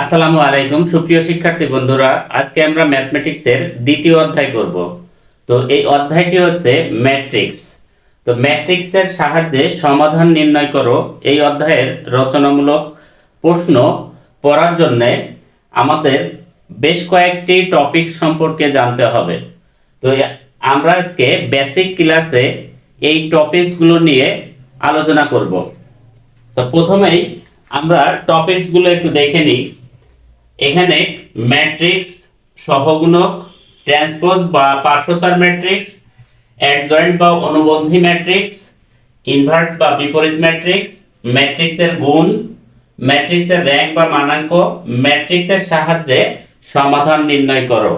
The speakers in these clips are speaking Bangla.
আসসালামু আলাইকুম, সুপ্রিয় শিক্ষার্থী বন্ধুরা। আজকে আমরা ম্যাথমেটিক্সের দ্বিতীয় অধ্যায় করব। তো এই অধ্যায়টি হচ্ছে ম্যাট্রিক্স তো ম্যাট্রিক্সের সাহায্যে সমাধান নির্ণয় করো। এই অধ্যায়ের রচনামূলক প্রশ্ন পড়ার জন্য আমাদের বেশ কয়েকটি টপিক সম্পর্কে জানতে হবে। তো আমরা আজকে বেসিক ক্লাসে এই টপিকসগুলো নিয়ে আলোচনা করব। তো প্রথমেই আমরা টপিকসগুলো একটু দেখে নিই। এখানে ম্যাট্রিক্স সহগুণক ট্রান্সপোজ বা পার্শ্বসার ম্যাট্রিক্স অ্যাডজয়েন্ট বা অনুবন্ধী ম্যাট্রিক্স ইনভার্স বা বিপরীত ম্যাট্রিক্স ম্যাট্রিক্সের গুণ ম্যাট্রিক্সের র্যাঙ্ক বা মানাঙ্ক ম্যাট্রিক্সের সাহায্যে সমাধান নির্ণয় করো।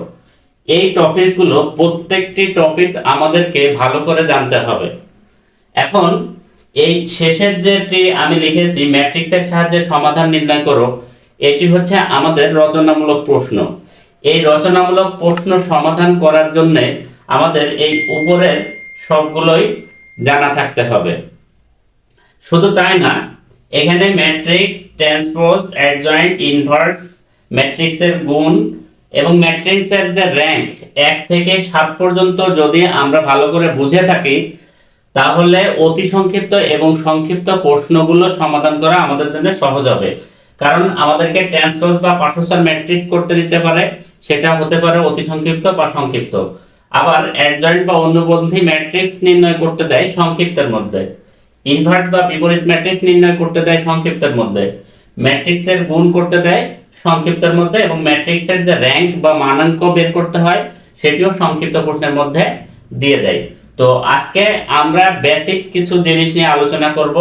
এই টপিকসগুলো প্রত্যেকটি টপিকস আমাদেরকে ভালো করে জানতে হবে। এখন এই শেষের যেটি আমি লিখেছি ম্যাট্রিক্সের সাহায্যে সমাধান নির্ণয় করো এটি হচ্ছে আমাদের রচনামূলক প্রশ্ন। এই রচনামূলক প্রশ্ন সমাধান করার জন্য আমাদের এই উপরের সবগুলোই জানা থাকতে হবে। শুধু তাই না, এখানে ম্যাট্রিক্স ট্রান্সপোজ অ্যাডজয়েন্ট ইনভার্স ম্যাট্রিক্সের গুণ এবং ম্যাট্রিক্সের যে র্যাঙ্ক এক থেকে সাত পর্যন্ত যদি আমরা ভালো করে বুঝে থাকি, তাহলে অতি সংক্ষিপ্ত এবং সংক্ষিপ্ত প্রশ্নগুলো সমাধান করা আমাদের জন্য সহজ হবে। কারণ আমাদেরকে ট্রান্সপোজ বা পার্শ্বসার ম্যাট্রিক্স করতে দিতে পারে, সেটা হতে পারে অতি সংক্ষিপ্ত বা সংক্ষিপ্ত। আবার অ্যাডজয়েন্ট বা অনুবন্ধী ম্যাট্রিক্স নির্ণয় করতে দেয় সংক্ষিপ্তের মধ্যে। ইনভার্স বা বিপরীত ম্যাট্রিক্স নির্ণয় করতে দেয় সংক্ষিপ্তের মধ্যে। ম্যাট্রিক্সের গুণ করতে দেয় সংক্ষিপ্তের মধ্যে এবং ম্যাট্রিক্সের যে র্যাঙ্ক বা মানাঙ্ক বের করতে হয়, সেটিও সংক্ষিপ্ত প্রশ্নের মধ্যে দিয়ে দেয়। তো আজকে আমরা বেসিক কিছু জিনিস নিয়ে আলোচনা করব।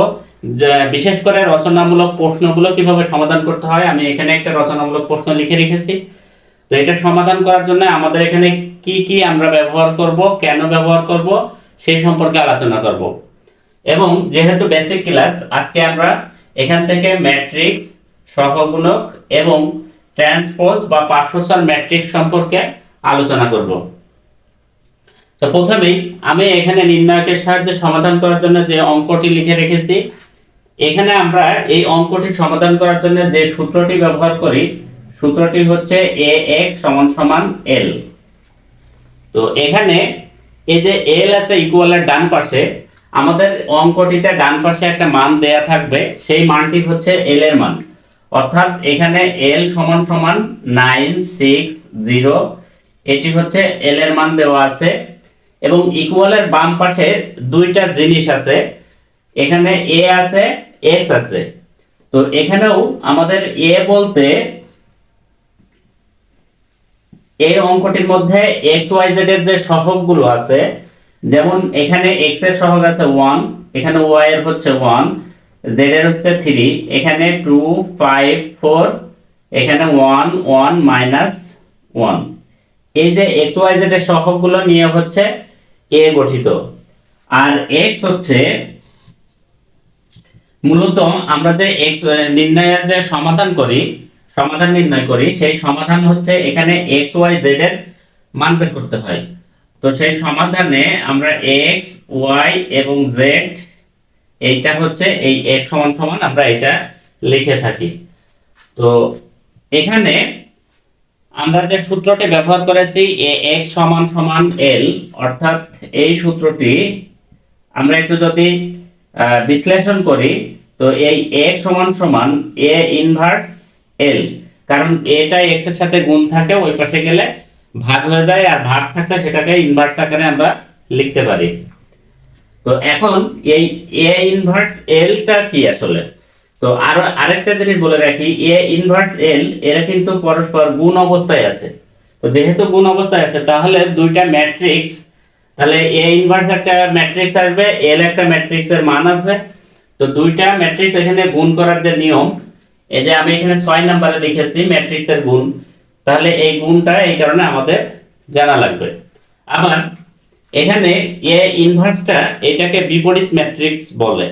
বিশেষ করে রচনামূলক প্রশ্নগুলো কীভাবে সমাধান করতে হয়, আমি এখানে একটা রচনামূলক প্রশ্ন লিখে রেখেছি। তো এটা সমাধান করার জন্য আমাদের এখানে কি কি আমরা ব্যবহার করব, কেন ব্যবহার করব, সেই সম্পর্কে আলোচনা করব। এবং যেহেতু বেসিক ক্লাস আজকে আমরা এখান থেকে ম্যাট্রিক্স সহগুণক এবং ট্রান্সপোজ বা পার্শ্বসার ম্যাট্রিক্স সম্পর্কে আলোচনা করব। তো প্রথমেই আমি এখানে নির্ণায়কের সাহায্যে সমাধান করার জন্য যে অঙ্কটি লিখে রেখেছি এখানে আমরা এই অঙ্কটি সমাধান করার জন্য যে সূত্রটি ব্যবহার করি, সূত্রটি হচ্ছে এ এক্স সমান সমান এল তো এখানে এই যে এল আছে ইকুয়ালের ডান পাশে, আমাদের অঙ্কটিতে ডান পাশে একটা মান দেয়া থাকবে, সেই মানটি হচ্ছে এল এর মান। অর্থাৎ এখানে এল সমান সমান নাইন সিক্স জিরো এটি হচ্ছে এল এর মান দেওয়া আছে। এবং ইকুয়ালের বাম পাশে দুইটা জিনিস আছে। এখানে এ আছে এক্স আছে। তো এখানেও আমাদের এ বলতে এই অঙ্কটির মধ্যে এক্স ওয়াই জেড এর যে সহগগুলো আছে, যেমন এখানে এক্সের সহগ আছে ওয়ান এখানে ওয়াই এর হচ্ছে ওয়ান জেড এর হচ্ছে থ্রি এখানে টু ফাইভ ফোর এখানে ওয়ান ওয়ান মাইনাস ওয়ান এই যে এক্স ওয়াই জেড এর সহগগুলো নিয়ে হচ্ছে এ গঠিত। আর এক্স হচ্ছে মূলত আমরা যে এক্স নির্ণয়ের যে সমাধান করি, সমাধান নির্ণয় করি, সেই সমাধান হচ্ছে এখানে এক্স ওয়াই জেড এর মান বের করতে হয়। তো সেই সমাধানে আমরা এক্স ওয়াই এবং জেড এইটা হচ্ছে এই এক্স সমান সমান আমরা এটা লিখে থাকি। তো এখানে আমরা যে সূত্রটি ব্যবহার করেছি, এ এক্স সমান সমান এল অর্থাৎ এই সূত্রটি আমরা একটু যদি বিশ্লেষণ করি, তো এই এ সমান সমান এ ইনভার্স এল কারণ এটা এক্সের সাথে গুণ থাকে, ওই পাশে গেলে ভাগ হয়ে যায়, আর ভাগ থাকলে সেটাকে ইনভার্স আকারে আমরা লিখতে পারি। তো এখন এই এ ইনভার্স এলটা কি আসলে? তো আরও আরেকটা জিনিস বলে রাখি এ ইনভার্স এল এরা কিন্তু পরস্পর গুণ অবস্থায় আছে। তো যেহেতু গুণ অবস্থায় আছে, তাহলে দুইটা ম্যাট্রিক্স তাহলে এ ইনভার্স একটা ম্যাট্রিক্স আসবে এল একটা ম্যাট্রিক্সের মান আছে তো দুইটা ম্যাট্রিক্স এখানে গুণ করার যে নিয়ম, এই যে আমি এখানে ছয় নাম্বারে লিখেছি ম্যাট্রিক্সের গুণ, তাহলে এই গুণটা এই কারণে আমাদের জানা লাগবে। আবার এখানে এ ইনভার্সটা এটাকে বিপরীত ম্যাট্রিক্স বলে।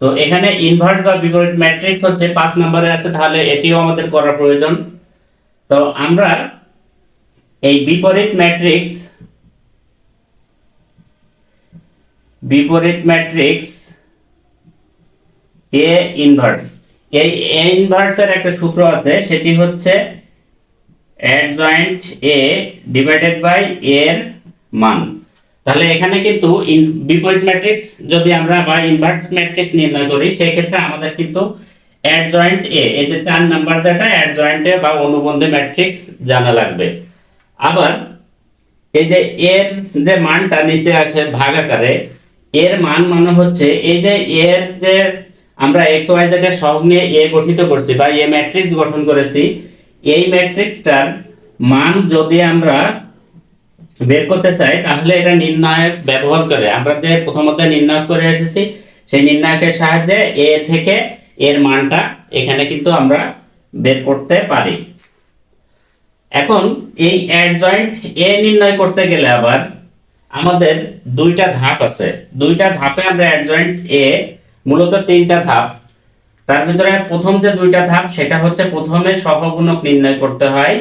তো এখানে ইনভার্স বা বিপরীত ম্যাট্রিক্স হচ্ছে পাঁচ নম্বরে আছে, তাহলে এটিও আমাদের করা প্রয়োজন। তো আমরা এই বিপরীত ম্যাট্রিক্স বিপরীত ম্যাট্রিক্স এ ইনভার্স এই ইনভার্সের একটা সূত্র আছে, সেটি হচ্ছে অ্যাডজয়েন্ট এ ডিভাইডেড বাই এর মান। তাহলে এখানে কিন্তু বিপরীত ম্যাট্রিক্স যদি আমরা বা ইনভার্স ম্যাট্রিক্স নির্ণয় করি সেই ক্ষেত্রে আমাদের কিন্তু অ্যাডজয়েন্ট এ এই যে চার নাম্বার যেটা অ্যাডজয়েন্ট এ বা অনুবন্ধী ম্যাট্রিক্স জানা লাগবে। আবার এই যে এর যে মানটা নিচে আসে ভাগ আকারে এর মান মানে হচ্ছে এই যে এর যে আমরা এক্স ওয়াই জেড এর সহগ নিয়ে এ গঠিত করছি বা এ ম্যাট্রিক্স গঠন করেছি, এই ম্যাট্রিক্সটার মান যদি আমরা বের করতে চাই, তাহলে এটা নির্ণায়ক ব্যবহার করে। আমরা যে প্রথমত নির্ণয় করে এসেছি, সেই নির্ণায়কের সাহায্যে এ থেকে এর মানটা এখানে কিন্তু আমরা বের করতে পারি। এখন এই অ্যাডজয়েন্ট এ নির্ণয় করতে গেলে আবার আমাদের দুইটা ধাপ আছে। দুইটা ধাপে আমরা অ্যাডজয়েন্ট এ মূলত তিনটা ধাপ। তার ভিতরে প্রথম যে দুইটা ধাপ, সেটা হচ্ছে প্রথমে সহগুণক নির্ণয় করতে হয়।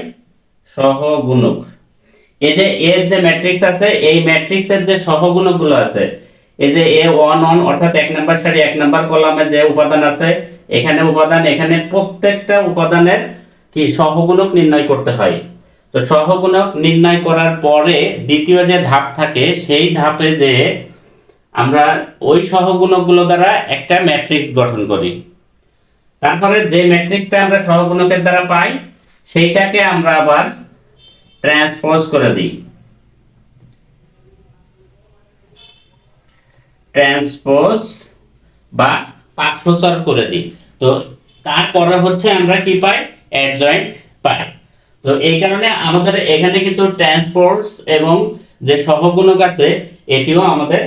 সহগুণক। এই যে এর যে ম্যাট্রিক্স আছে, এই ম্যাট্রিক্সের যে সহগুণকগুলো আছে, এই যে এ ওয়ান ওয়ান অর্থাৎ এক নাম্বার সারি, এক নাম্বার কলামে যে উপাদান আছে, এখানে উপাদান, এখানে প্রত্যেকটা উপাদানের কি সহগুণক নির্ণয় করতে হয়। তো সহগুণক নির্ণয় করার পরে দ্বিতীয় যে ধাপ থাকে, সেই ধাপে যে আমরা ওই সহগুণকগুলো দ্বারা একটা ম্যাট্রিক্স গঠন করি। তারপরে যে ম্যাট্রিক্সটা আমরা সহগুণকের দ্বারা পাই, সেইটাকে আমরা আবার ট্রান্সপোজ করে দিই। ট্রান্সপোজ বা পার্শ্বচর করে দিই। তো তারপরে হচ্ছে আমরা কি পাই? অ্যাডজয়েন্ট পাই। তো এই কারণে আমাদের এখানে কিন্তু ট্রান্সপোর্টস এবং যে সহগুণক আছে, এটিও আমাদের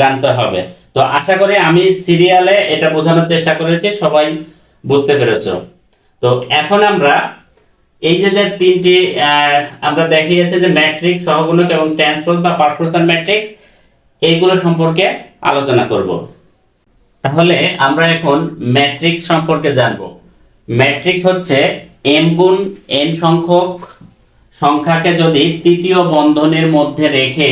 জানতে হবে। তো আশা করি আমি সিরিয়ালে এটা বোঝানোর চেষ্টা করেছি, সবাই বুঝতে পেরেছ। তো এখন আমরা এই যে যে তিনটি আমরা দেখিয়েছি যে ম্যাট্রিক্স সহগুণক এবং ট্রান্সপোজ বা পার্শ্বসান ম্যাট্রিক্স এইগুলো সম্পর্কে আলোচনা করব। তাহলে আমরা এখন ম্যাট্রিক্স সম্পর্কে জানব। ম্যাট্রিক্স হচ্ছে এম গুণ এন সংখ্যক সংখ্যাকে যদি তৃতীয় বন্ধনের মধ্যে রেখে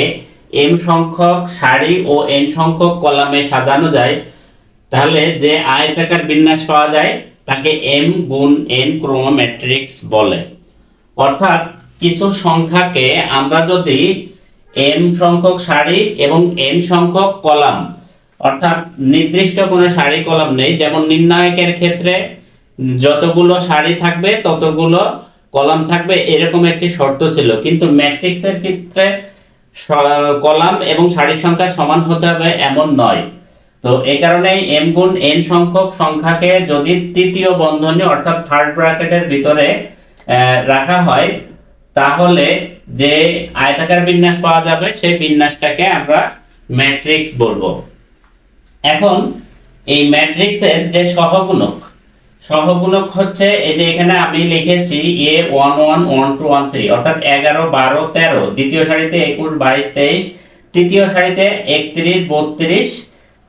এম সংখ্যক সারি ও এন সংখ্যক কলামে সাজানো যায়, তাহলে যে আয়তাকার বিন্যাস পাওয়া যায়, তাকে এম গুণ এন ক্রোমোম্যাট্রিক্স বলে। অর্থাৎ কিছু সংখ্যাকে আমরা যদি এম সংখ্যক সারি এবং এন সংখ্যক কলাম, অর্থাৎ নির্দিষ্ট কোনো সারি কলাম নেই, যেমন নির্ণায়কের ক্ষেত্রে যতগুলো সারি থাকবে, ততগুলো কলাম থাকবে, এরকম একটি শর্ত ছিল। কিন্তু ম্যাট্রিক্সের ক্ষেত্রে কলাম এবং সারির সংখ্যা সমান হতে হবে এমন নয়। তো এই কারণে এম গুণ এন সংখ্যক সংখ্যাকে যদি তৃতীয় বন্ধনী অর্থাৎ থার্ড ব্র্যাকেটের ভিতরে রাখা হয়, তাহলে যে আয়তাকার বিন্যাস পাওয়া যাবে, সেই বিন্যাসটাকে আমরা ম্যাট্রিক্স বলব। এখন এই ম্যাট্রিক্সের যে সহগুণক সহগুণক হচ্ছে এই যে এখানে আমি লিখেছি a one one one two, one three, অর্থাৎ এগারো, বারো, তেরো, দ্বিতীয় সারিতে একুশ, বাইশ, তেইশ, তৃতীয় সারিতে একত্রিশ, বত্রিশ,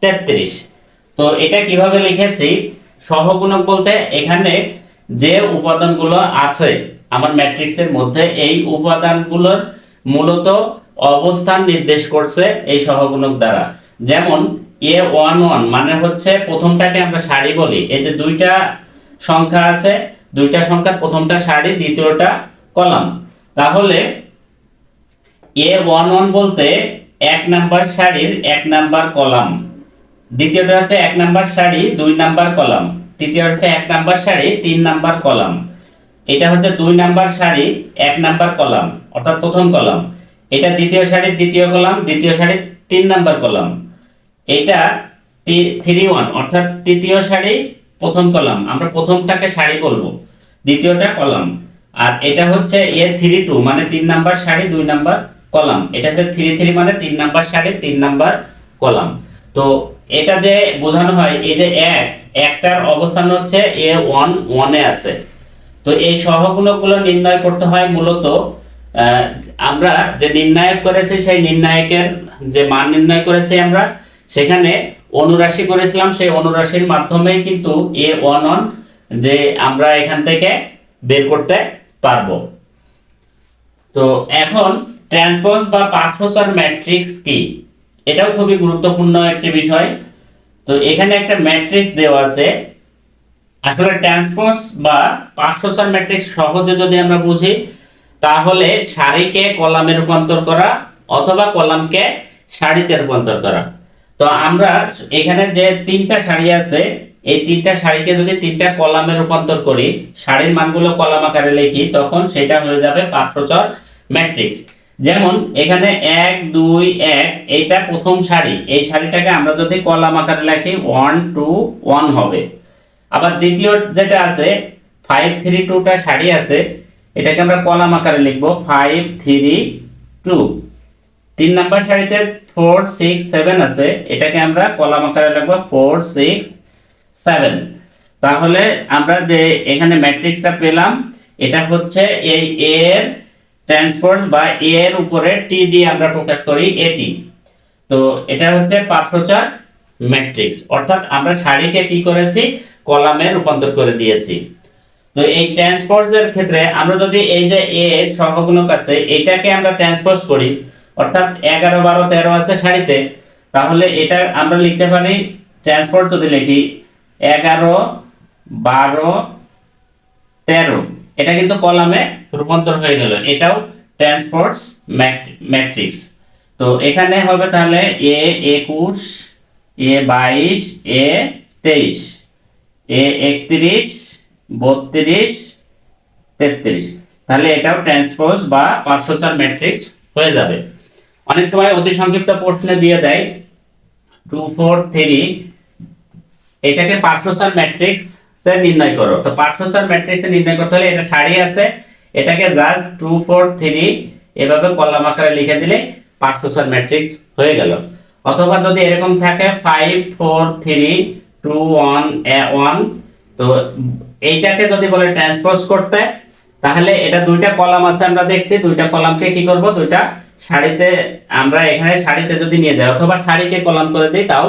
তেত্রিশ। তো এটা কীভাবে লিখেছি? সহগুণক বলতে এখানে যে উপাদানগুলো আছে, আমার ম্যাট্রিক্সের মধ্যে এই উপাদানগুলোর মূলত অবস্থান নির্দেশ করছে এই সহগুণক দ্বারা। যেমন এ ওয়ান ওয়ান মানে হচ্ছে প্রথমটাকে আমরা সারি বলি। এই যে দুইটা সংখ্যা আছে, দুইটা সংখ্যার প্রথমটা সারি, দ্বিতীয়টা কলাম। তাহলে এ ওয়ান ওয়ান বলতে এক নাম্বার সারির এক নাম্বার কলাম। দ্বিতীয়টা হচ্ছে এক নাম্বার সারি, দুই নাম্বার কলাম। তৃতীয় হচ্ছে এক নাম্বার সারি, তিন নাম্বার কলাম। এটা হচ্ছে দুই নাম্বার সারি, এক নাম্বার কলাম। অর্থাৎ প্রথম কলাম। এটা দ্বিতীয় সারির দ্বিতীয় কলাম, দ্বিতীয় সারির তিন নাম্বার কলাম। এটা থ্রি ওয়ান অর্থাৎ তৃতীয় সারি প্রথম কলাম। আমরা প্রথমটাকে সারি বলব, দ্বিতীয়টা কলাম। আর এটা হচ্ছে এ থ্রি টু মানে তিন নাম্বার সারি, দুই নাম্বার কলাম। এটা হচ্ছে থ্রি থ্রি মানে তিন নাম্বার সারি, তিন নাম্বার কলাম। তো এটা যে বোঝানো হয়, এই যে এক, একটার অবস্থান হচ্ছে এ ওয়ান ওয়ানে আছে। তো এই সহগুণকগুলো নির্ণয় করতে হয় মূলত আমরা যে নির্ণায়ক করেছি, সেই নির্ণায়কের যে মান নির্ণয় করেছি আমরা সেখানে অনুরাশি করেছিলাম, সেই অনুরাশির মাধ্যমেই কিন্তু এ ওয়ান ওয়ান যে আমরা এখান থেকে বের করতে পারব। তো এখন ট্রান্সপোজ বা পার্শ্বচর ম্যাট্রিক্স কি? এটাও খুবই গুরুত্বপূর্ণ একটি বিষয়। তো এখানে একটা ম্যাট্রিক্স দেওয়া আছে। আসলে ট্রান্সপোজ বা পার্শ্বসার ম্যাট্রিক্স সহজে যদি আমরা বুঝি, তাহলে সারিকে কলামে রূপান্তর করা অথবা কলামকে সারিতে রূপান্তর করা। তো আমরা এখানে যে তিনটা সারি আছে, এই তিনটা সারিকে যদি তিনটা কলামে রূপান্তর করি সারির মানগুলো কলাম আকারে লিখি, তখন সেটা হয়ে যাবে পার্শ্বচর ম্যাট্রিক্স যেমন এখানে এক, দুই, এক, এইটা প্রথম সারি এই সারিটাকে আমরা যদি কলাম আকারে লিখি ওয়ান টু ওয়ান হবে। আবার দ্বিতীয় যেটা আছে ফাইভ থ্রি টুটা সারি আছে, এটাকে আমরা কলাম আকারে লিখব ফাইভ থ্রি টু তিন নাম্বার সারিতে ফোর সিক্স সেভেন আছে। এটাকে আমরা কলাম আকারে লিখব ফোর সিক্স সেভেন তাহলে আমরা যে এখানে ম্যাট্রিক্সটা পেলাম, এটা হচ্ছে এই এর ট্রান্সপোর্ট বা এর উপরে টি দিয়ে আমরা প্রকাশ করি এটি তো এটা হচ্ছে পার্শ্বচার ম্যাট্রিক্স অর্থাৎ আমরা সারিকে কি করেছি? কলামে রূপান্তর করে দিয়েছি। তো এই ট্রান্সপোজের ক্ষেত্রে আমরা যদি এই যে এ সহগুণক আছে, এটাকে আমরা ট্রান্সপোজ করি অর্থাৎ এগারো, বারো, তেরো আছে সারিতে তাহলে এটা আমরা লিখতে পারি ট্রান্সপোর্ট যদি লিখি, এগারো, বারো, তেরো। এটা কিন্তু কলামে রূপান্তর হয়ে গেল। এটাও ট্রান্সপোর্টস ম্যাট্রিক্স তো এখানে হবে তাহলে এ একুশ, এ বাইশ, এ তেইশ, এ একত্রিশ, বত্রিশ, তেত্রিশ। তাহলে এটাও ট্রান্সপোজ বা পার্শ্বচার ম্যাট্রিক্স হয়ে যাবে। অনেক সময় অতি সংক্ষিপ্ত প্রশ্নে দিয়ে দেয়। টু ফোর থ্রি এটাকে পার্শ্বচার ম্যাট্রিক্স সে নির্ণয় করো। তো পার্শ্বচার ম্যাট্রিক্স নির্ণয় করতে হলে এটা সারি আছে, এটাকে জাস্ট টু ফোর থ্রি এভাবে কলাম আকারে লিখে দিলে পার্শ্বচার ম্যাট্রিক্স হয়ে গেল। অথবা যদি এরকম থাকে five four three two one a one তো এইটাকে যদি বলে ট্রান্সপোজ করতে, তাহলে এটা দুইটা কলাম আছে আমরা দেখছি, দুইটা কলামকে কি করব? দুইটা সারিতে আমরা এখানে শাড়িতে যদি নিয়ে যাই, অথবা শাড়িকে কলাম করে দিই, তাও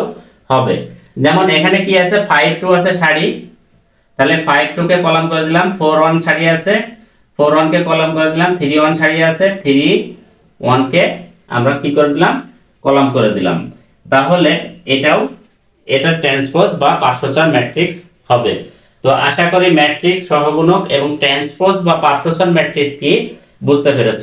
হবে। যেমন এখানে কি আছে? ফাইভ টু আছে শাড়ি। তাহলে ফাইভ টু কে কলাম করে দিলাম ফোর ওয়ান সারি আছে। ফোর ওয়ান কে কলাম করে দিলাম থ্রি ওয়ান সারি আছে। থ্রি ওয়ান কে আমরা কি করে দিলাম? কলাম করে দিলাম। তাহলে এটাও, এটা ট্রান্সপোজ বা পার্শ্বচার ম্যাট্রিক্স হবে। তো আশা করি ম্যাট্রিক্স সহগুণক এবং ট্রান্সপোজ বা পার্শ্বচার ম্যাট্রিক্স কি? বুঝতে পেরেছ।